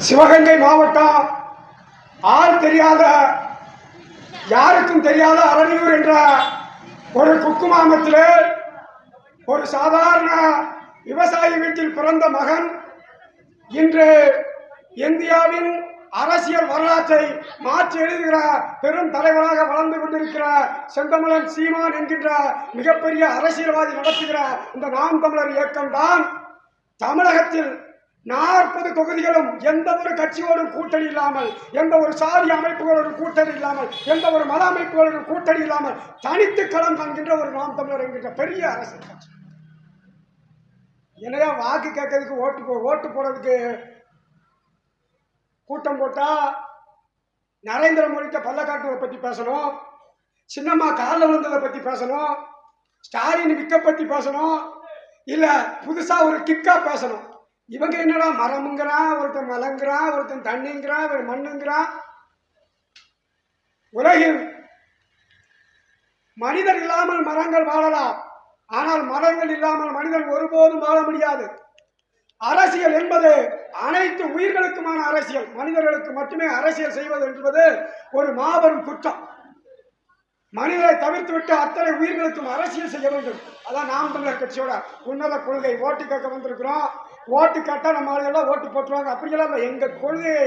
சிவகங்கை மாவட்டம் ஆள் தெரியாத யாருக்கும் தெரியாத அரணியூர் என்ற ஒரு குக்குமாமத்தில் ஒரு சாதாரண விவசாயி வீட்டில் பிறந்த மகன் இன்று இந்தியாவின் அரசியல் வரலாற்றை மாற்றி எழுதுகிற பெரும் தலைவராக வளர்ந்து கொண்டிருக்கிற செந்தமிழன் சீமான் என்கின்ற மிகப்பெரிய அரசியல்வாதி நடத்துகிற இந்த நாம் தமிழர் இயக்கம்தான் தமிழகத்தில் நாற்பது தொகுதிகளும் எந்த ஒரு கட்சியோடும் கூட்டணி இல்லாமல் எந்த ஒரு சாதி அமைப்புகளோடும் கூட்டணி இல்லாமல் எந்த ஒரு மத அமைப்புகளோடும் கூட்டணி இல்லாமல் தனித்து களம் காண்கின்ற ஒரு நாம் தமிழர் என்கின்ற பெரிய அரசியல் கட்சி. என்னையா வாக்கு கேட்கறதுக்கு ஓட்டு போ ஓட்டு போடுறதுக்கு கூட்டம் போட்டா நரேந்திர மோடிட்ட பல்ல பற்றி பேசணும் சின்னம்மா காலில் விழுந்ததை பற்றி பேசணும் ஸ்டாலின் விக்க பற்றி பேசணும் இல்லை புதுசாக ஒரு கிக்கா பேசணும். இவங்க என்னடா மரமுங்கிறான் ஒருத்தன் மலங்கிறான் ஒருத்தன் தண்ணிங்கிறான் ஒரு மண்ணுங்கிறான் உலகில் மனிதர் இல்லாமல் மரங்கள் வாழலாம். ஆனால் மரங்கள் இல்லாமல் மனிதன் ஒருபோதும் வாழ முடியாது. அரசியல் என்பது அனைத்து உயிர்களுக்குமான அரசியல். மனிதர்களுக்கு மட்டுமே அரசியல் செய்வது என்பது ஒரு மாபெரும் குற்றம். மனிதரை தவிர்த்து விட்டு அத்தனை உயிர்களுக்கும் அரசியல் செய்ய வேண்டும். அதான் நாம் தமிழர் கட்சியோட உன்னத கொள்கை ஓட்டு கேட்க வந்திருக்கிறோம். ஓட்டு கேட்டால் நம்ம ஆளுகெல்லாம் ஓட்டு போட்டுருவாங்க. அப்படியெல்லாம் எங்கள் கொள்கையை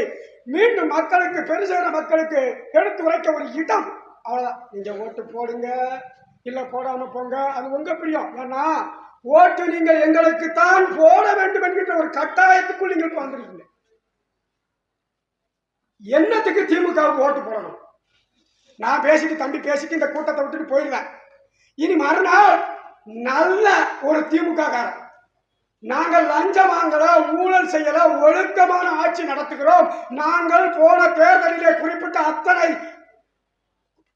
மீண்டும் மக்களுக்கு பெருசான மக்களுக்கு எடுத்து உரைக்க ஒரு இடம். அவ்வளோதான் நீங்கள் ஓட்டு போடுங்க. இல்லை போடாமல் போங்க. அது உங்கள் பிரியம். ஏன்னா ஓட்டு நீங்கள் எங்களுக்கு தான் போட வேண்டும் என்கின்ற ஒரு கட்டாயத்துக்குள் நீங்கள் இப்ப என்னத்துக்கு திமுகவுக்கு ஓட்டு போடணும்? நான் பேசிட்டு தம்பி பேசிட்டு இந்த கூட்டத்தை விட்டுட்டு போயிடுவேன். இனி மறுநாள் நல்ல ஒரு திமுக காரன் நாங்கள் லஞ்சம் வாங்கல ஊழல் செய்யல ஒழுக்கமான ஆட்சி நடத்துகிறோம். நாங்கள் போன தேர்தலிலே குறிப்பிட்ட அத்தனை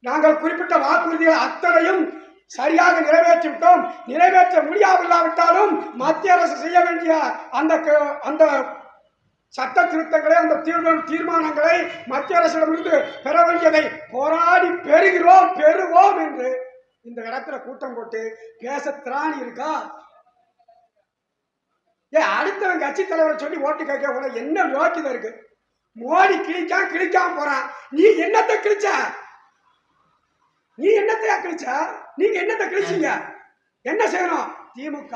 நாங்கள் குறிப்பிட்ட வாக்குறுதிகள் அத்தனையும் சரியாக நிறைவேற்றிவிட்டோம். நிறைவேற்ற முடியாவில்லாவிட்டாலும் மத்திய அரசு செய்ய வேண்டிய அந்த க- அந்த சட்ட திருத்தங்களை அந்த தீர்மானம் தீர்மானங்களை மத்திய அரசிடமிருந்து பெற வேண்டியதை போராடி பெறுகிறோம் பெறுவோம் என்று இந்த இடத்துல கூட்டம் போட்டு பேச திராணி இருக்கா? ஏ அடுத்தவன் கட்சி தலைவரை சொல்லி ஓட்டு கேட்க உனக்கு என்ன யோக்கியதை இருக்கு? மோடி கிழிக்கா கிழிக்காம போறான். நீ என்னத்தை கிழிச்ச? நீ என்னத்தையா கிழிச்ச? நீங்க என்னத்தை கிழிச்சீங்க? என்ன செய்யணும்? திமுக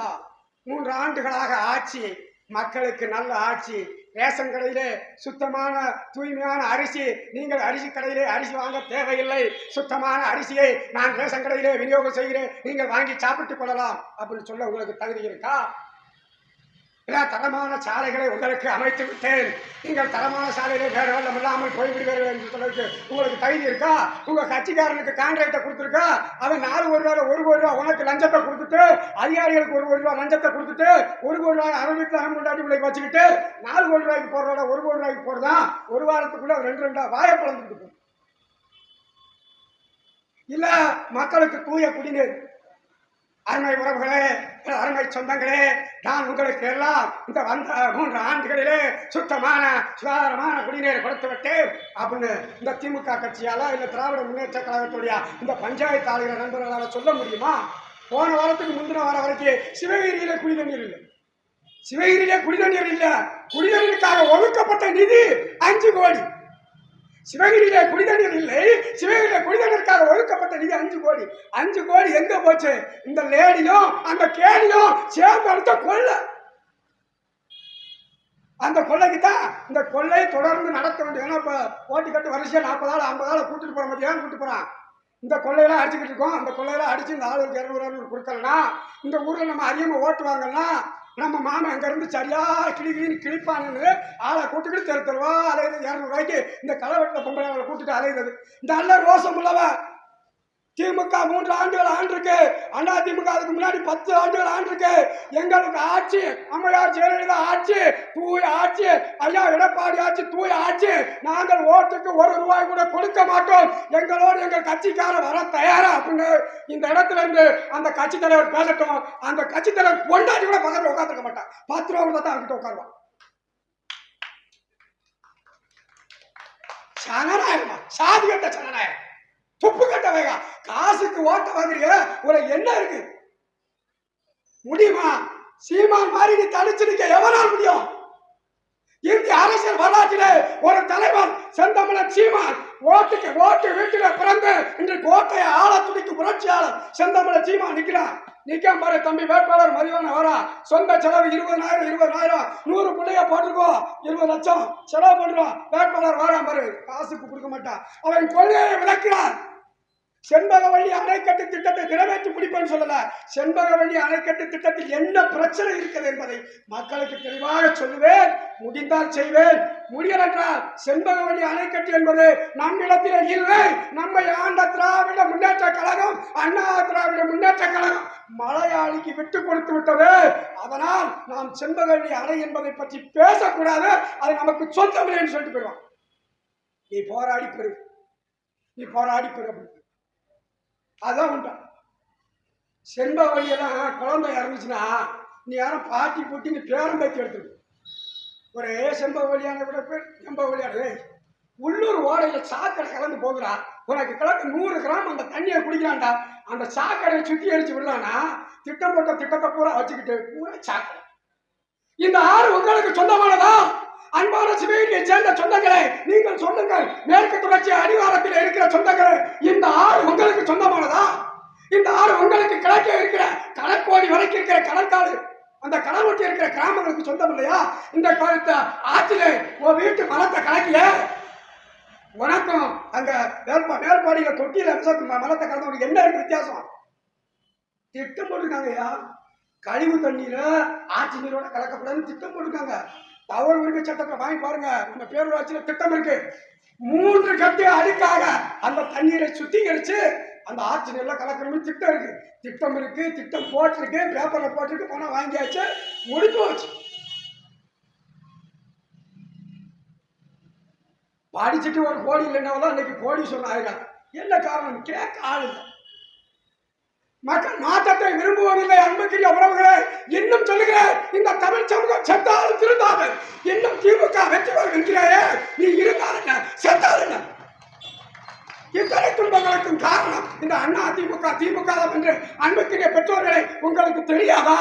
மூன்று ஆண்டுகளாக ஆட்சி மக்களுக்கு நல்ல ஆட்சி ரேஷன் கடையிலே சுத்தமான தூய்மையான அரிசி நீங்கள் அரிசி கடையிலே அரிசி வாங்க தேவையில்லை. சுத்தமான அரிசியை நான் ரேஷன் கடையிலே விநியோகம் செய்கிறேன். நீங்கள் வாங்கி சாப்பிட்டுக் கொள்ளலாம் அப்படின்னு சொல்ல உங்களுக்கு தகுதி இருக்கா? தரமான சாலைகளை உங்களுக்கு அமைத்து விட்டேன். நீங்கள் தரமான சாலையிலே வேறு வெள்ளம் இல்லாமல் போய்விடுவீர்கள் என்று சொல்லிட்டு உங்களுக்கு தகுதி இருக்கா? உங்கள் கட்சிக்காரனுக்கு கான்ட்ராக்டை கொடுத்துருக்கா? அவன் நாலு ஒரு ரூபா ஒரு கோடி ரூபா உனக்கு லஞ்சத்தை கொடுத்துட்டு அதிகாரிகளுக்கு ஒரு கோடி ரூபா லஞ்சத்தை கொடுத்துட்டு ஒரு கோடி ரூபாய் அரை வீட்டில் அரை முண்டாட்டி பிள்ளைக்கு வச்சுக்கிட்டு நாலு கோடி ரூபாய்க்கு போடுறோட ஒரு கோடி ரூபாய்க்கு போடுறான் ஒரு வாரத்துக்குள்ள ரெண்டு ரெண்டா வாயை பழந்துட்டு இல்லை மக்களுக்கு தூய குடிநீர். அருமை உறவுகளே அருமை சொந்தங்களே நான் உங்களுக்கு எல்லாம் இந்த வந்த மூன்று ஆண்டுகளிலே சுத்தமான சுகாதாரமான குடிநீர் கொடுத்து விட்டேன். அப்படின்னு இந்த திமுக கட்சியால இல்ல திராவிட முன்னேற்ற கழகத்துடைய இந்த பஞ்சாயத்து ஆளுகிற நண்பர்களால் சொல்ல முடியுமா? போன வாரத்துக்கு முந்தின வாரம் வரைக்கும் சிவகிரியில குடிநீர் இல்லை. சிவகிரியிலே குடிநீர் இல்லை. குடிநீருக்காக ஒழுக்கப்பட்ட நிதி அஞ்சு கோடி. சிவகிரியில குடிதண்ணீர் இல்லை. சிவகிரியில குடிநீருக்காக ஒதுக்கப்பட்ட நிதி அஞ்சு கோடி. அஞ்சு கோடி எங்க போச்சு? இந்த லேடியும் அந்த கேடியும் சேர்ந்து அடுத்த கொள்ளை. அந்த கொள்ளைக்கு தான் இந்த கொள்ளை தொடர்ந்து நடத்த வேண்டும் ஏன்னா இப்போ ஓட்டு கட்டு வரிசையாக நாற்பது ஆள் ஐம்பது ஆள் கூட்டிட்டு போகிற மாதிரி ஏன் கூட்டிட்டு போகிறான் இந்த கொள்ளையெல்லாம் அடிச்சுக்கிட்டு இருக்கோம். அந்த கொள்ளையெல்லாம் அடிச்சு இந்த ஆளுக்கு இரநூறு இரநூறு கொடுக்கலன்னா இந்த ஊரில் நம்ம அதிகமாக ஓட்டு வாங்கலாம் நம்ம மாமன் அங்கேருந்து சரியா கிளி கிளின்னு கிழிப்பானுன்னு ஆளை கூட்டுக்கிட்டு தெரு தெருவா அலையுது இரநூறுவாய்க்கு இந்த களவெட்டில் பொம்பளை கூட்டுட்டு அலையுது இந்த அல்ல ரோசம் உள்ளவன் திமுக மூன்று ஆண்டுகள் ஆண்டிருக்கு. அண்ணா திமுக அதுக்கு முன்னாடி பத்து ஆண்டுகள் ஆண்டிருக்கு. எங்களுக்கு ஆட்சி அம்மையார் ஜெயலலிதா ஆட்சி தூய ஆட்சி ஐயா எடப்பாடி ஆட்சி தூய ஆட்சி. நாங்கள் ஓட்டுக்கு ஒரு ரூபாய் கூட கொடுக்க மாட்டோம். எங்களோடு எங்கள் கட்சிக்கார வர தயாரா? அப்படின்னு இந்த இடத்துல இருந்து அந்த கட்சி தலைவர் பேசட்டும். அந்த கட்சி தலைவர் பொண்டாட்டி கூட பக்கத்தில் உட்காந்துருக்க மாட்டான் பத்து ரூபா கொடுத்தா தான் அவர்கிட்ட உட்காருவான் சனநாயகமா சாதி கட்ட சனநாயகம் துப்பு கட்ட வேகா காசுக்கு ஓட்ட வாங்குறீங்க உனக்கு என்ன இருக்கு? முடியுமா? சீமான் மாதிரி நீ தனிச்சு நிக்க எவனால் முடியும்? இந்திய அரசியல் வரலாற்றிலே ஒரு தலைவர் செந்தமிழன் சீமான். ஓட்டுக்கு ஓட்டு வீட்டில பிறந்து இன்றைக்கு ஓட்டையை ஆள துடிக்கும் புரட்சியாளர் செந்தமிழன் சீமான் நிற்கிறான் நிற்க பாரு தம்பி வேட்பாளர் மதிவான வரா சொந்த செலவு இருபதாயிரம் இருபதாயிரம். நூறு பிள்ளைய போட்டுக்கோ. இருபது லட்சம். செலவு பண்ணுறோம் வேட்பாளர் வரா பாரு. காசுக்கு கொடுக்க மாட்டான் அவன் கொள்கையை விளக்கிறான். செண்பகவள்ளி அணைக்கட்டு திட்டத்தை நிறைவேற்றி முடிப்பேன்னு சொல்லல. செண்பகவள்ளி அணைக்கட்டு திட்டத்தில் என்ன பிரச்சனை இருக்கிறது என்பதை மக்களுக்கு தெளிவாக சொல்லுவேன் முடிந்தால் செய்வேன். முடியலென்றால் செண்பகவள்ளி அணைக்கட்டு என்பது நம்மிடத்தில் இல்லை. நம்மை ஆண்ட திராவிட முன்னேற்ற கழகம் அண்ணா திராவிட முன்னேற்ற கழகம் மலையாளிக்கு விட்டு கொடுத்து விட்டது. அதனால் நாம் செண்பகவள்ளி அணை என்பதை பற்றி பேசக்கூடாது. அது நமக்கு சொந்தமில்லைன்னு சொல்லிட்டு போயிடுவான் நீ போராடி பெரு. நீ போராடி பெரு அப்படின்னு. அதான் உண்டான் செண்ப வழியெல்லாம் குழந்தை இறந்துச்சுன்னா நீ யாரும் பாட்டி போட்டு நீ பேரம் பேத்தி எடுத்துரு. ஒரே செம்ப வழியான விட பேர் செம்ப வழியாடு உள்ளூர் ஓடையில் சாக்கடை கலந்து போகுறா உனக்கு கிழக்கு நூறு கிராம் அந்த தண்ணியை குடிக்கலாம்டா அந்த சாக்கடையை சுத்தி அடிச்சு விடலான்னா திட்டம் போட்ட திட்டத்தை பூரா வச்சுக்கிட்டு பூரா சாக்கடை. இந்த ஆறு உங்களுக்கு சொந்தமானதா? அன்பான சிவகிரியை சேர்ந்த சொந்தங்களே நீங்கள் சொல்லுங்கள். மேற்கு தொடர்ச்சி அடிவாரத்தில் இருக்கிற சொந்தங்களே இந்த ஆறு உங்களுக்கு சொந்தமானதா இந்த ஆறு உங்களுக்கு கிழக்கே இருக்கிற கடற்கோடி வரைக்கும் இருக்கிற கடற்காடு அந்த கடல் ஒட்டி இருக்கிற கிராமங்களுக்கு சொந்தம் இல்லையா? இந்த காலத்தை ஆற்றிலே உன் வீட்டு மலத்தை கலக்கிய உனக்கும் அங்க வேல்பா வேல்பாடியில தொட்டியில விசத்து மலத்தை கலந்தவனுக்கு என்ன இருக்கு வித்தியாசம்? திட்டம் போட்டிருக்காங்கய்யா. கழிவு தண்ணீர ஆற்று நீரோட கலக்கக்கூடாதுன்னு திட்டம் போட்டிருக்காங்க. தவறு உரிமை சட்டத்தை வாங்கி பாருங்க. நம்ம பேரூராட்சியில திட்டம் இருக்கு. மூன்று கட்டு அடுக்காக அந்த தண்ணீரை சுத்திகரிச்சு அந்த ஆற்று நீர்ல கலக்கணும்னு திட்டம் இருக்கு. திட்டம் இருக்கு திட்டம் போட்டிருக்கு பேப்பர்ல போட்டிருக்கு பணம் வாங்கியாச்சு முடிஞ்சு போச்சு. படிச்சுட்டு ஒரு கோடி இல்லைன்னா இன்னைக்கு கோடி சொன்ன என்ன காரணம்? கேட்க ஆள் இல்லை. மக்கள் மாற்றத்தை விரும்புவதில்லை அன்புக்குரிய உறவுகளை. இன்னும் சொல்லுகிறேன் இந்த தமிழ் சமூகம் செத்தாலும் திருந்தாது. இன்னும் திமுக வெற்றி பெறும் நீ இருந்தால் என்ன? இக்கலை இத்தனை துன்பங்களுக்கும் காரணம் இந்த அண்ணா திமுக திமுக என்று அன்புக்குரிய பெற்றோர்களே உங்களுக்கு தெரியாதா?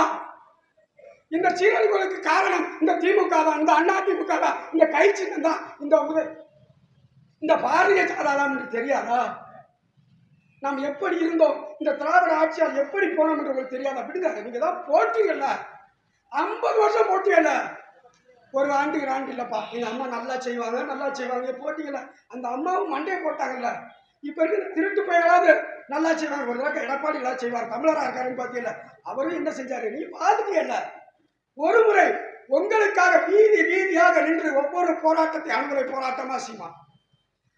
இந்த சீரழிவுகளுக்கு காரணம் இந்த திமுக தான் இந்த அண்ணா திமுக தான் இந்த கை சின்னம் தான் இந்த உத இந்த பாரதிய ஜனதா தான் என்று தெரியாதா? நாம் எப்படி இருந்தோம்? இந்த திராவிட ஆட்சியால் எப்படி போனோம் என்று உங்களுக்கு தெரியாதா? விடுங்க நீங்க தான் போட்டீங்கல்ல ஐம்பது வருஷம் போட்டீங்கல்ல ஒரு ஆண்டுக்கு ஆண்டு இல்லைப்பா. எங்கள் அம்மா நல்லா செய்வாங்க நல்லா செய்வாங்க போட்டீங்கல்ல. அந்த அம்மாவும் மண்டையை போட்டாங்கல்ல. இப்ப இருக்கிற திருட்டு பயங்களாவது நல்லா செய்வாங்க ஒரு தடவை எடப்பாடி நல்லா செய்வார். தமிழரா இருக்காருன்னு பார்த்தீங்கல்ல அவரும் என்ன செஞ்சாரு? நீ பார்த்துட்டீங்கல்ல ஒரு முறை உங்களுக்காக வீதி வீதியாக நின்று ஒவ்வொரு போராட்டத்தை அணுகுறை போராட்டமா செய்மா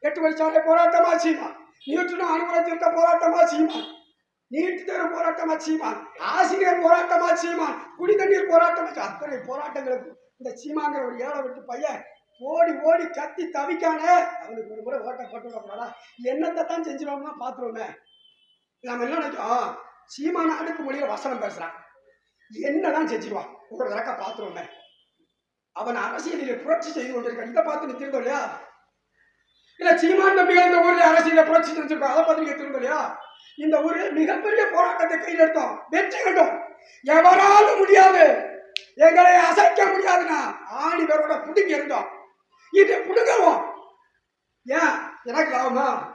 எட்டு வயசாலே போராட்டமா செய்யுமா நியூட்டனும் அணுகுறை திருத்த போராட்டமா செய்யுமா நீட்டு தேர்வு போராட்டமா செய்யுமா ஆசிரியர் போராட்டமா செய்யுமா குடி தண்ணீர் போராட்டமா அத்தனை போராட்டங்களுக்கு இந்த சீமாங்கிற ஒரு ஏழை விட்டு பையன் ஓடி ஓடி கத்தி தவிக்கானே. அவனுக்கு ஒரு முறை ஓட்ட போட்டு என்னத்தை தான் செஞ்சிருவோம்னா பார்த்துருவோமே. நம்ம என்ன நினைச்சோம்? சீமான அடுக்கு மொழியில வசனம் பேசுறான். என்னதான் செஞ்சிருவான்? ஒரு தடக்க பார்த்துருவோமே. அவன் அரசியலில் புரட்சி செய்து கொண்டிருக்கான். இதை பார்த்து நீ திரும்ப இல்லையா? இல்ல சீமான் தம்பிகள் இந்த ஊர்ல அரசியல புரட்சி செஞ்சிருக்கோம் அதை பார்த்து நீங்க திரும்ப இல்லையா? இந்த ஊரில் மிகப்பெரிய போராட்டத்தை கையில் எடுத்தோம். வெற்றி கண்டோம். எவராலும் முடியாது. எங்களை அசைக்க முடியாதுன்னா ஆணி பேரோட புடுங்கி இருந்தோம் இதை புடுங்குவோம் ஏன்? எனக்கு ஆகுமா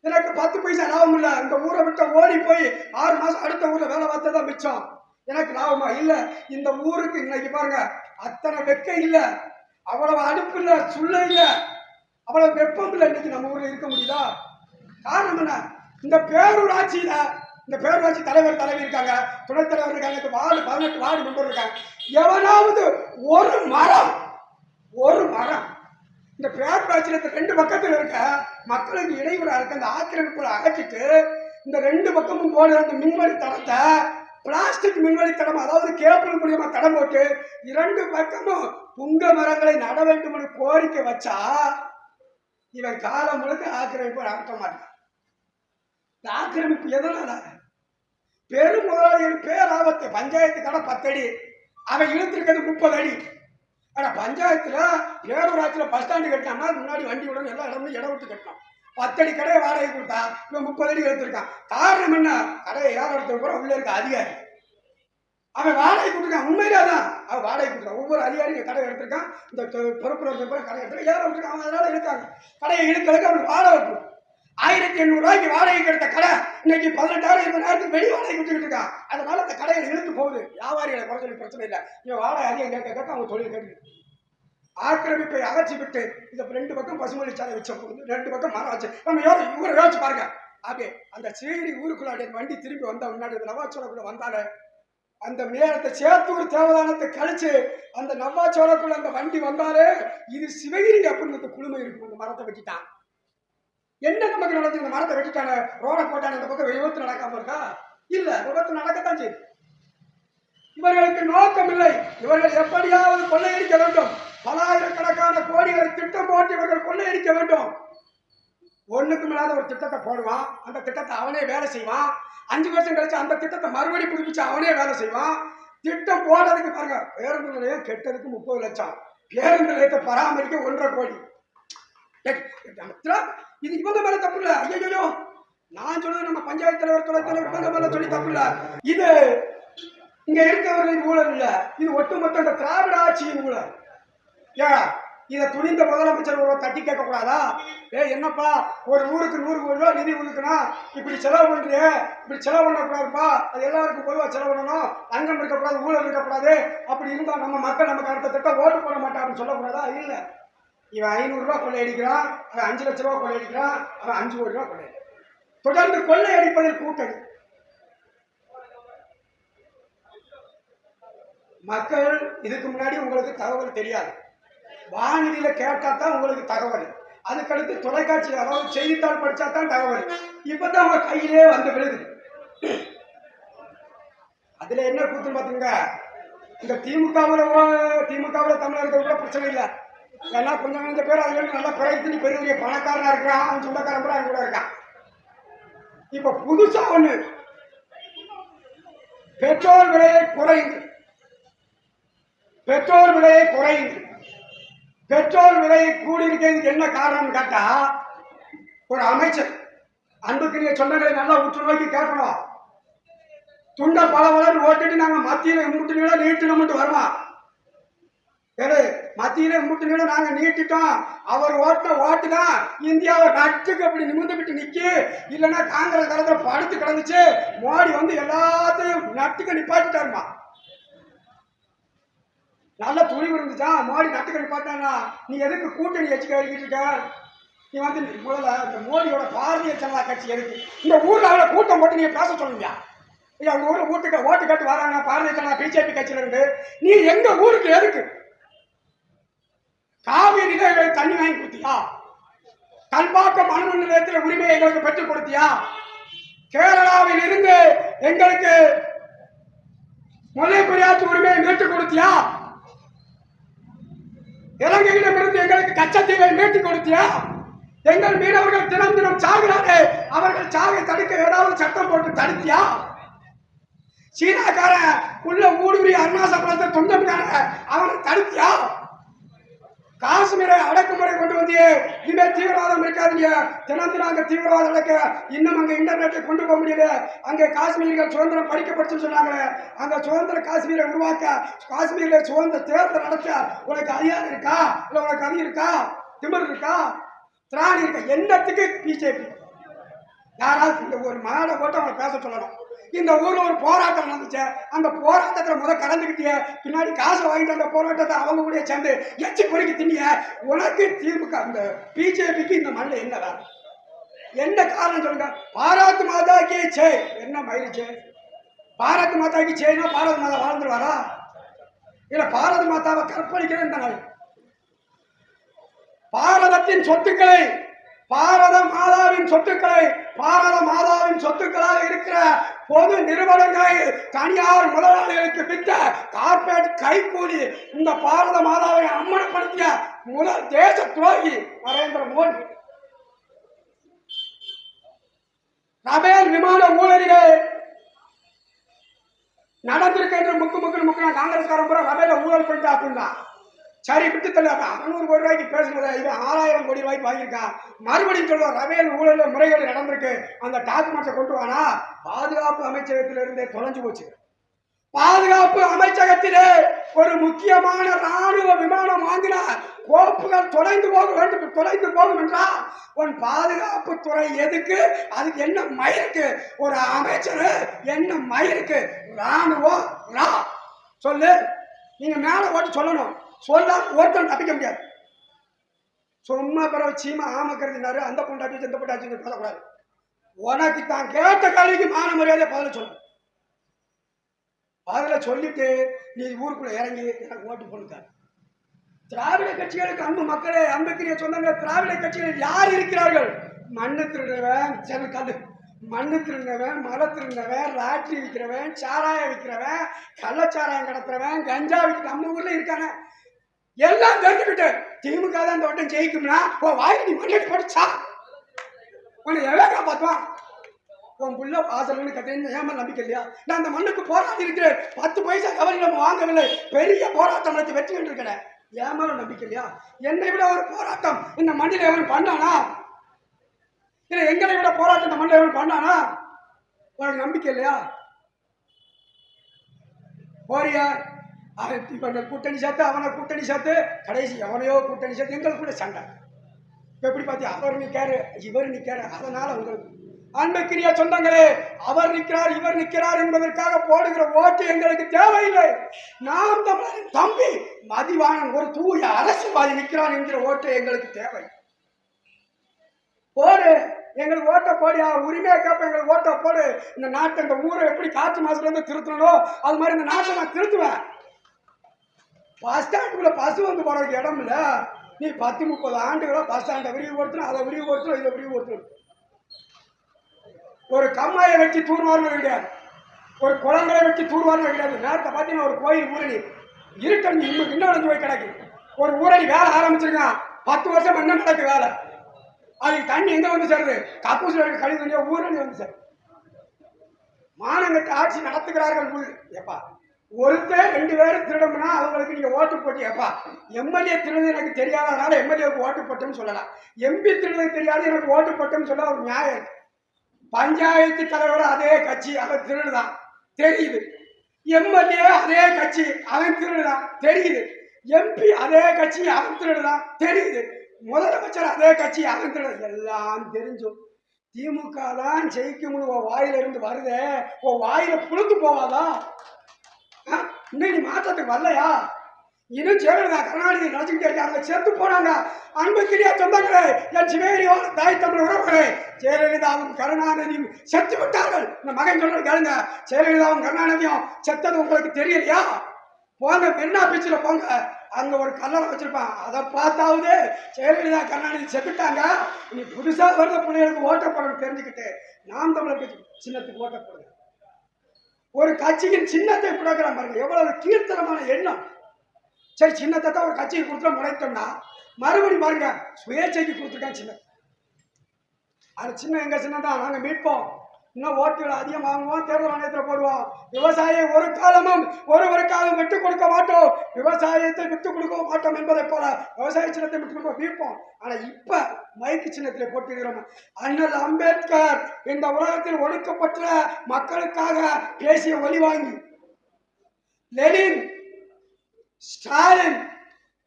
எனக்கு பத்து பைசா லாபம் இல்ல. இந்த ஊரை விட்டு ஓடி போய் ஆறு மாசம் அடுத்த ஊர்ல வேலை பார்த்ததான் மிச்சம். எனக்கு லாபமா? இல்ல. இந்த ஊருக்கு இன்னைக்கு பாருங்க அத்தனை வெக்க இல்ல. அவ்வளவு அடுப்பு இல்ல சுள்ள இல்ல. அவ்வளவு வெப்பம் இல்ல இன்னைக்கு நம்ம ஊர்ல இருக்க முடியுதா? காரணம் என்ன? இந்த பேரூராட்சியில இந்த பேரூராட்சி தலைவர் தலைவி இருக்காங்க. துணைத் தலைவர் இருக்காங்க. இந்த வார்டு பதினெட்டு வார்டு மெம்பர் இருக்காங்க. எவனாவது ஒரு மரம் ஒரு மரம் இந்த பேர் இந்த ரெண்டு பக்கத்தில் இருக்க மக்களுக்கு இடையூறாக இருக்க. அந்த ஆக்கிரமிப்புகளை அகற்றிட்டு இந்த ரெண்டு பக்கமும் போடுற அந்த மின்வழி தடத்தை பிளாஸ்டிக் மின்வழி தடம் அதாவது கேபிள் மூலியமா தடம் போட்டு இரண்டு பக்கமும் புங்க மரங்களை நட வேண்டும் என்று கோரிக்கை வச்சா இவன் காலம் முழுக்க ஆக்கிரமிப்பு அகற்ற மாட்டான். இந்த ஆக்கிரமிப்பு எதனால? பெரும் முதலாளிகள் பேராபத்து பஞ்சாயத்து கடை பத்தடி அவன் இழுத்திருக்கிறது முப்பது அடி. ஆனா பஞ்சாயத்துல பேரூராட்சியில பஸ் ஸ்டாண்டு கட்டினான்னா முன்னாடி வண்டி விடணும் எல்லா இடமும் இடம் விட்டு கட்டணும். பத்தடி கடையை வாடகை கொடுத்தா இவன் முப்பது அடி எடுத்திருக்கான். காரணம் என்ன? கடையை யார் எடுத்த கூட உள்ளே இருக்க அதிகாரி. அவன் வாடகை கொடுத்துருக்கான் உண்மையிலே தான் அவன் வாடகை கொடுத்துருக்கான் ஒவ்வொரு அதிகாரியும் கடை எடுத்திருக்கான். இந்த பொறுப்பு பொறுப்புல கடை எடுத்து ஏற விட்டுருக்கான். அவன் அதனால் இருக்காங்க. கடையை இழுக்கிறதுக்கு அவனுக்கு வாடகை இருக்கும் ஆயிரத்தி எண்ணூறு ரூபாய்க்கு வாடகைக்கு எடுத்த கடை இன்னைக்கு பதினெட்டாயிரம் இருபதாயிரத்துக்கு வெளி வாடகை கொடுத்துக்கிட்டு இருக்கா. அதனால அந்த கடையில் இழுத்து போகுது. வியாபாரிகளை குறை சொல்லி பிரச்சனை இல்லை. இவன் வாடகை அதிகம் கேட்க கேட்க அவங்க தொழில் கேட்டு ஆக்கிரமிப்பை அகற்றி விட்டு இந்த ரெண்டு பக்கம் பசுமொழி சாலை வச்ச போது ரெண்டு பக்கம் மரம் வச்சு நம்ம யோசி இவரை யோசிச்சு பாருங்க. அப்படியே அந்த சீரி ஊருக்குள்ள வண்டி திரும்பி வந்த முன்னாடி நவாச்சோட கூட வந்தாலே அந்த மேலத்தை சேத்தூர் தேவதானத்தை கழிச்சு அந்த நவ்வாச்சோளக்குள்ள அந்த வண்டி வந்தாலே இது சிவகிரி அப்படின்னு அந்த குழுமை இருக்கும். அந்த மரத்தை வெட்டிட்டான். என்ன நமக்கு நடந்து இந்த மரத்தை வெட்டிட்டான ரோட போட்டான இந்த பக்கம் விபத்து நடக்காம இருக்கா? இல்ல விபத்து நடக்கத்தான் செய்யுது இவர்களுக்கு நோக்கம் இல்லை இவர்கள் எப்படியாவது கொள்ளையடிக்க வேண்டும். பலாயிரக்கணக்கான கோடிகளை திட்டம் போட்டு இவர்கள் கொள்ளையடிக்க வேண்டும். ஒண்ணுக்கு மேலாத ஒரு திட்டத்தை போடுவான். அந்த திட்டத்தை அவனே வேலை செய்வான். அஞ்சு வருஷம் கழிச்சு அந்த திட்டத்தை மறுபடி புதுப்பிச்சு அவனே வேலை செய்வான். திட்டம் போடுறதுக்கு பாருங்க பேருந்து நிலையம் கெட்டதுக்கு முப்பது லட்சம். பேருந்து நிலையத்தை பராமரிக்க ஒன்றரை கோடி. இது இவங்க மேல தப்பு இல்ல ஐயோ நான் சொல்றது நம்ம பஞ்சாயத்து தலைவர் துணை தலைவர் இவங்க மேல சொல்லி தப்பு இல்ல இது இங்க இருக்கிறவர்களின் ஊழல் இல்ல. இது ஒட்டுமொத்த இந்த திராவிட ஆட்சியின் ஊழல். ஏன் இதை துணிந்த முதலமைச்சர் ஒருவர் தட்டி கேட்க கூடாதா ஏ என்னப்பா ஒரு ஊருக்கு நூறு கோடி ரூபா நிதி ஒதுக்கணும் இப்படி செலவு பண்ணுறியே இப்படி செலவு பண்ணக்கூடாதுப்பா. அது எல்லாருக்கும் பொதுவாக செலவு பண்ணணும். தங்கம் இருக்கக்கூடாது ஊழல் இருக்கக்கூடாது. அப்படி இருந்தா நம்ம மக்கள் நமக்கு அடுத்த திட்டம் ஓட்டு போட மாட்டான்னு சொல்லக்கூடாதா? இல்ல. இவன் ஐநூறுரூவா கொள்ளையடிக்கிறான் அவன் அஞ்சு லட்ச ரூபா கொள்ளையடிக்கிறான் அவன் அஞ்சு கோடி ரூபா கொள்ளையடிக்கிறான். தொடர்ந்து கொள்ளையடிப்பதில் கூட்டணி. மக்கள் இதுக்கு முன்னாடி உங்களுக்கு தகவல் தெரியாது. வானிலையில கேட்டா தான் உங்களுக்கு தகவல். அதுக்கடுத்து தொலைக்காட்சி அதாவது செய்தித்தாள் படிச்சா தான் தகவல். இப்பதான் அவங்க கையிலே வந்து விழுது. அதுல என்ன கூத்து பாத்துங்க இந்த திமுகவில் திமுகவில் தமிழர்கள் கூட பிரச்சனை இல்லை. ஏன்னா கொஞ்சம் கொஞ்சம் பேர் அதுல நல்லா பிரயத்தனி பெரிய பெரிய பணக்காரனாக இருக்கிறான் அவன் சொந்தக்காரன் கூட அவன் கூட இருக்கான் இப்போ புதுசாக ஒன்று பெட்ரோல் விலையை குறையுங்க பெட்ரோல் விலையை குறையுங்க பெட்ரோல் விலை கூடி இருக்கிறதுக்கு என்ன காரணம்னு கேட்டா ஒரு அமைச்சர் அன்புக்குரிய சொன்னதை நல்லா உற்று நோக்கி கேட்கணும். துண்டை பல பலன்னு ஓட்டிட்டு நாங்கள் மத்தியில் இம்முட்டு நீளம் நீட்டணும்ட்டு வருவோம் எது மத்தியில இம்முட்டு நீளம் நாங்க நீட்டிட்டோம். அவர் ஓட்ட ஓட்டு தான் இந்தியாவை நட்டுக்கு அப்படி நிமிர்ந்து விட்டு நிக்கி. இல்லைன்னா காங்கிரஸ் காலத்துல படுத்து கிடந்துச்சு. மோடி வந்து எல்லாத்தையும் நட்டுக்க நிப்பாட்டிட்டாருமா. நல்ல துணிவு இருந்துச்சா? மோடி நட்டுக்க நிப்பாட்டானா நீ எதுக்கு கூட்டணி வச்சு எழுதிட்டு இருக்க? நீ வந்து முதல்ல இந்த மோடியோட பாரதிய ஜனதா கட்சி எதுக்கு? இந்த ஊர்ல அவளை கூட்டம் போட்டு நீங்க பேச சொல்லுங்க. ஐயா அவங்க ஊர்ல வீட்டுக்கு ஓட்டு கட்டு வராங்க பாரதிய ஜனதா பிஜேபி கட்சியில இருந்து. நீ எங்க ஊருக்கு எதுக்கு? காவிரி தண்ணி வாங்கி கொடுத்தியா? கல்பாக்கம் அணுமின் நிலையத்தில் உரிமையை எங்களுக்கு பெற்றுக் கொடுத்தியா? கேரளாவில் இருந்து எங்களுக்கு முல்லை பெரியாற்று உரிமையை மீட்டுக் கொடுத்தியா? இலங்கையிடமிருந்து எங்களுக்கு கச்சத்தீவை மீட்டுக் கொடுத்தியா? எங்கள் மீனவர்கள் தினம் தினம் சாகிறாரே அவர்கள் சாகை தடுக்க ஏதாவது சட்டம் போட்டு தடுத்தியா? சீனாக்காரன் உள்ள ஊடுருவி அருணாசபுரத்தை துண்டம்கார அவனை தடுத்தியா? காஷ்மீரை அடக்குமுறை கொண்டு வந்தியே. இனிமே தீவிரவாதம் இருக்காதுங்க. தினந்தினம் அங்கே அங்க தீவிரவாதம் அடக்க இன்னும் அங்க இன்டர்நெட்டை கொண்டு போக முடியல. அங்க காஷ்மீர்கள் சுதந்திரம் படிக்கப்படுச்சுன்னு சொன்னாங்க அங்க சுதந்திர காஷ்மீரை உருவாக்க காஷ்மீர்ல சுதந்திர தேர்தல் நடத்த உனக்கு அதிகாரம் இருக்கா? இல்ல உனக்கு அது இருக்கா? திமிர் இருக்கா? திராணி இருக்கா? என்னத்துக்கு பிஜேபி? யாராவது இந்த ஒரு மாடை போட்டு அவங்களை பேச சொல்லணும். இந்த ஊர்ல ஒரு போராட்டம் நடந்துச்சு. அந்த போராட்டத்துல முத கலந்துக்கிட்டிய பின்னாடி காசு வாங்கிட்டு அந்த போராட்டத்தை அவங்க கூட சேர்ந்து எச்சி பொறுக்கி திண்ணிய உனக்கு திமுக அந்த பிஜேபிக்கு இந்த மண்ணில் என்ன வேலை? என்ன காரணம் சொல்லுங்க? பாரத் மாதா கே சே என்ன மயிலுச்சு பாரத் மாதா கி சேனா பாரத் மாதா வாழ்ந்துருவாரா? இல்ல பாரத மாதாவை கற்பழிக்கிறேன் இந்த நாள். பாரதத்தின் சொத்துக்களை பாரத மாதாவின் சொத்துக்களை பாரத மாதாவின் சொத்துக்களாக இருக்கிற பொது நிறுவனங்களை தனியார் முதலாளிகளுக்கு வித்த கார்பரேட் கைகூலி இந்த பாரத மாதாவை அம்மனப்படுத்திய முதல் தேச துரோகி நரேந்திர மோடி. ரபேல் விமான ஊழலிலே நடந்திருக்கு என்று முக்கு முக்கு முக்கிய காங்கிரஸ்காரன் பூரா ரபேல ஊழல் பண்ணிட்டு அப்படின்னா. சரி விட்டு தள்ளு அறுநூறு கோடி ரூபாய்க்கு பேசுனது இது ஆறாயிரம் கோடி ரூபாய்க்கு வாங்கியிருக்கா? மறுபடியும் சொல்லுவோம் ரவேல் ஊழல் முறைகேடு நடந்திருக்கு. அந்த டாக்குமெண்ட்ஸை கொண்டு வானா பாதுகாப்பு அமைச்சகத்திலிருந்தே தொலைஞ்சு போச்சு. பாதுகாப்பு அமைச்சகத்திலே ஒரு முக்கியமான ராணுவ விமானம் வாங்கினார் கோப்புகள் தொலைந்து போக வேண்டும் தொலைந்து போகும் என்றால் உன் பாதுகாப்பு துறை எதுக்கு? அதுக்கு என்ன மயிருக்கு? ஒரு அமைச்சர் என்ன மயிருக்கு? ராணுவம் ரா சொல்லு. நீங்க மேல ஓட்டு சொல்லணும். சொல்லால் ஒருத்தன் தப்பிக்க முடியாது. சும்மா பிறகு சீமா ஆமக்கிறதுனாரு அந்த பொண்டாட்டி இந்த பொண்டாட்டி பேசக்கூடாது. உனக்கு தான் கேட்ட கல்விக்கு மான மரியாதை பதில சொல்லணும் பதில சொல்லிட்டு நீ ஊருக்குள்ள இறங்கி எனக்கு ஓட்டு போடுங்க. திராவிட கட்சிகளுக்கு அன்பு மக்களே அன்புக்குரிய சொந்தங்களே திராவிட கட்சிகள் யார் இருக்கிறார்கள்? மண்ணு திருடுறவன் செல் கல்லு. மண்ணு திருந்தவன் மலை திருந்தவன் லாட்ரி விற்கிறவன் சாராயம் விற்கிறவன் கள்ளச்சாராயம் கடத்துறவன் கஞ்சா விற்கிற நம்ம ஊர்ல இருக்கானே. எல்லாம் தெரிஞ்சுக்கிட்டு திமுக தான் இந்த வட்டம் ஜெயிக்கும்னா ஓ வாய் நீ மண்ணு படிச்சா உன்னை எவ்வளோ காப்பாற்றுவான் உன் புள்ள வாசல்னு கத்தேன்னு ஏமா நம்பிக்கை இல்லையா? நான் அந்த மண்ணுக்கு போராடி இருக்கிறேன். பத்து பைசா கவலை நம்ம வாங்கவில்லை. பெரிய போராட்டம் நடத்தி வெற்றி கண்டிருக்கிறேன் ஏமாலும் நம்பிக்கை இல்லையா? என்னை விட ஒரு போராட்டம் இந்த மண்ணில் எவன் பண்ணானா? இல்லை எங்களை விட போராட்டம் இந்த மண்ணில் எவன் பண்ணானா? உனக்கு நம்பிக்கை இல்லையா? போறியா? அவன் கூட்டணி சேர்த்து அவனை கூட்டணி சேர்த்து கடைசி எவனையோ கூட்டணி சேர்த்து எங்களுக்கு கூட சண்டை. இப்போ எப்படி பார்த்தியா அவர் நிற்காரு இவர் நிற்காரு அதனால உங்களுக்கு. அன்புக்குரிய சொந்தங்களே அவர் நிற்கிறார் இவர் நிற்கிறார் என்பதற்காக போடுகிற ஓட்டு எங்களுக்கு தேவையில்லை. நாம் தமிழரின் தம்பி மதிவாணன் ஒரு தூய அரசுவாதி நிற்கிறான் என்கிற ஓட்டு எங்களுக்கு தேவை. போடு எங்களுக்கு ஓட்டை போடியா உரிமையாக கேட்பேன் எங்களுக்கு ஓட்டை போடு. இந்த நாட்டை இந்த ஊரை எப்படி காற்று மாசத்துல இருந்து திருத்தணும் அது மாதிரி இந்த நாட்டை நான் திருத்துவேன். பஸ் ஸ்டாண்டுக்குள்ள பஸ் வந்து போறதுக்கு இடம் இல்ல. நீ பத்து முப்பது ஆண்டுகளா பஸ் ஸ்டாண்டை விரிவுபடுத்தணும் அதை விரிவுபடுத்தணும் இதை விரிவுபடுத்தணும் ஒரு கம்மாயை வச்சு தூர்வாரணும் கிடையாது ஒரு குளங்களை வச்சு தூர்வாரணும் கிடையாது நேரத்தை பார்த்தீங்கன்னா ஒரு கோயில் ஊரணி. இருக்கணும் இன்னும் இன்னும் போய் கிடக்கு. ஒரு ஊரணி வேலை ஆரம்பிச்சிருக்கான். பத்து வருஷம் என்ன நடக்கு வேலை? அதுக்கு தண்ணி எங்க வந்து சேருது? கப்பூசில் இருக்க கழிவு ஊரணி வந்து சார் மானங்கட்டு ஆட்சி நடத்துகிறார்கள் எப்பா ஒருத்தர் ரெண்டு பேரும் திருடம்னா அவங்களுக்கு நீங்க ஓட்டு போட்டு எம்எல்ஏ திருடுறது எனக்கு தெரியாதனால எம்எல்ஏவுக்கு ஓட்டு போட்டோம்னு சொல்லலாம். எம்பி திருடுறது தெரியாது எனக்கு ஓட்டு போட்டோம்னு சொல்ல ஒரு நியாயம் இருக்கு. பஞ்சாயத்து தலைவரோட அதே கட்சி அவன் திருடுதான் தெரியுது. எம்எல்ஏ அதே கட்சி அவன் திருடுதான் தெரியுது. எம்பி அதே கட்சி அவன் திருடுதான் தெரியுது. முதலமைச்சர் அதே கட்சி அவன் திருடு எல்லாம் தெரிஞ்சும். திமுக தான் ஜெயிக்கும்னு உன் வாயில இருந்து வருதே. உன் வாயில புழுத்து போவாதா? இன்னைக்கு இன்னும் நீ மாற்றத்துக்கு வரலையா? இன்னும் ஜெயலலிதா கருணாநிதி நினைச்சுக்கிட்டே இருக்காங்க. சேர்த்து போனாங்க அன்புக்குரிய சொந்தங்களே என் சிவேரியோட தாய் தமிழ் உறவுகளே ஜெயலலிதாவும் கருணாநிதியும் செத்து விட்டார்கள். இந்த மகன் சொல்றது கேளுங்க. ஜெயலலிதாவும் கருணாநிதியும் செத்தது உங்களுக்கு தெரியலையா? போங்க பெண்ணா பீச்சில் போங்க. அங்கே ஒரு கல்லறை வச்சிருப்பான். அதை பார்த்தாவது ஜெயலலிதா கருணாநிதி செத்துட்டாங்க. நீ புதுசாக வர்ற பிள்ளைகளுக்கு ஓட்டப்படணும் தெரிஞ்சுக்கிட்டு நாம் தமிழர் கட்சி சின்னத்துக்கு ஓட்ட ஒரு கட்சியின் சின்னத்தை கொடுக்குறான் பாருங்க. எவ்வளவு கீர்த்தனமான எண்ணம். சரி சின்னத்தை தான் ஒரு கட்சிக்கு கொடுத்துட்டு முளைத்தோம்னா மறுபடி பாருங்க சுயேட்சைக்கு கொடுத்துருக்கான் சின்னம் அது சின்ன எங்க சின்னதா நாங்கள் மீட்போம். இன்னும் ஓட்டுகள் அதிகம் வாங்குவோம் தேர்தல் ஆணையத்தில் போடுவோம். விவசாயியை ஒரு காலமும் ஒருவருக்காக விட்டுக் கொடுக்க மாட்டோம். விவசாயத்தை விட்டுக் கொடுக்க மாட்டோம் என்பதை போல விவசாய சின்னத்தை விட்டு கொடுக்க வீப்போம் ஆனா இப்ப மைக்கு சின்னத்தில் போட்டுகிறோம் அண்ணல் அம்பேத்கர் இந்த உலகத்தில் ஒடுக்கப்பட்ட மக்களுக்காக பேசிய ஒலி வாங்கி லெனின் ஸ்டாலின்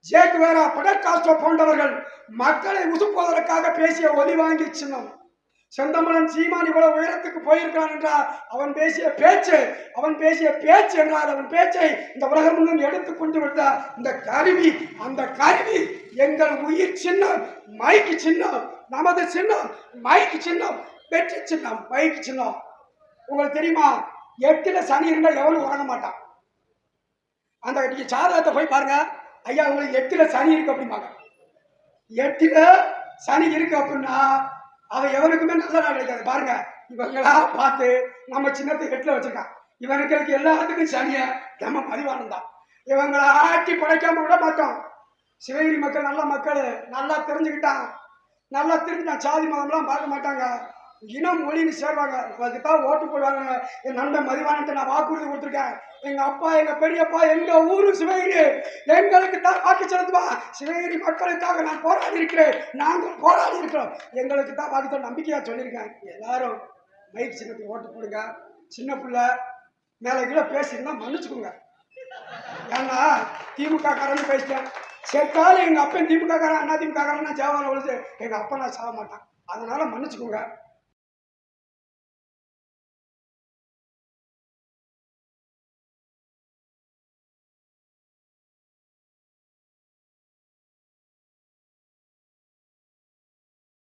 ஜேக்வேரா காஸ்டோ போன்றவர்கள் மக்களை உசுப்புவதற்காக பேசிய ஒலி வாங்கி சின்னம் செந்தமலன் சீமான் இவ்வளவு உயரத்துக்கு போயிருக்கிறான் என்றால் அவன் பேசிய பேச்சு அவன் பேசிய பேச்சு என்றால் அவன் பேச்சை இந்த உலகம் முன்னும் எடுத்துக் கொண்டு விட்ட இந்த கருவி அந்த கருவி எங்கள் உயிர் சின்னம் மைக்கு சின்னம் நமது சின்னம் மைக்கு சின்னம் வெற்றி சின்னம் மைக்கு சின்னம். உங்களுக்கு தெரியுமா? எட்டுல சனி இருந்தால் எவனும் உறங்க மாட்டான். அந்த நீங்க சாதகத்தை போய் பாருங்க. ஐயா உங்களுக்கு எட்டுல சனி இருக்கு அப்படிம்பாங்க. எட்டுல சனி இருக்கு அப்படின்னா அவன் எவனுக்குமே நல்லதா கிடைக்காது. பாருங்க இவங்களா பார்த்து நம்ம சின்னத்தை எட்டில் வச்சிருக்கான். இவனுக்கு எல்லாத்துக்கும் சனிய நம்ம பதிவானம் தான். இவங்களை ஆட்டி படைக்காம விட மாட்டோம். சிவகிரி மக்கள் நல்ல மக்கள். நல்லா தெரிஞ்சுக்கிட்டான். நல்லா தெரிஞ்சுட்டான் சாதி மதம்லாம் பார்க்க மாட்டாங்க. இனம் மொழின்னு சேர்வாங்க. அதுக்கு தான் ஓட்டு போடுவாங்க என் நண்பன் மதிவானத்தை நான் வாக்குறுதி கொடுத்துருக்கேன். எங்க அப்பா எங்க பெரியப்பா எங்க ஊரு சிவகிரி. எங்களுக்கு தான் வாக்கு செலுத்துவா. சிவகிரி மக்களுக்காக நான் போராடி இருக்கிறேன். நாங்கள் போராடி இருக்கிறோம். எங்களுக்கு தான் வாக்கு செலுத்த நம்பிக்கையா சொல்லியிருக்கேன். எல்லாரும் மைக் சின்னத்துக்கு ஓட்டு போடுங்க. சின்ன பிள்ளை மேலே கீழே பேசியிருந்தா மன்னிச்சுக்கோங்க. ஏன்னா திமுக காரன்னு பேசிட்டேன். செத்தாலும் எங்கள் அப்பன் திமுக காரன் அண்ணா திமுக காரன் நான் சேவாரம் எங்கள் அப்பா நான் சாக மாட்டான். அதனால மன்னிச்சுக்கோங்க.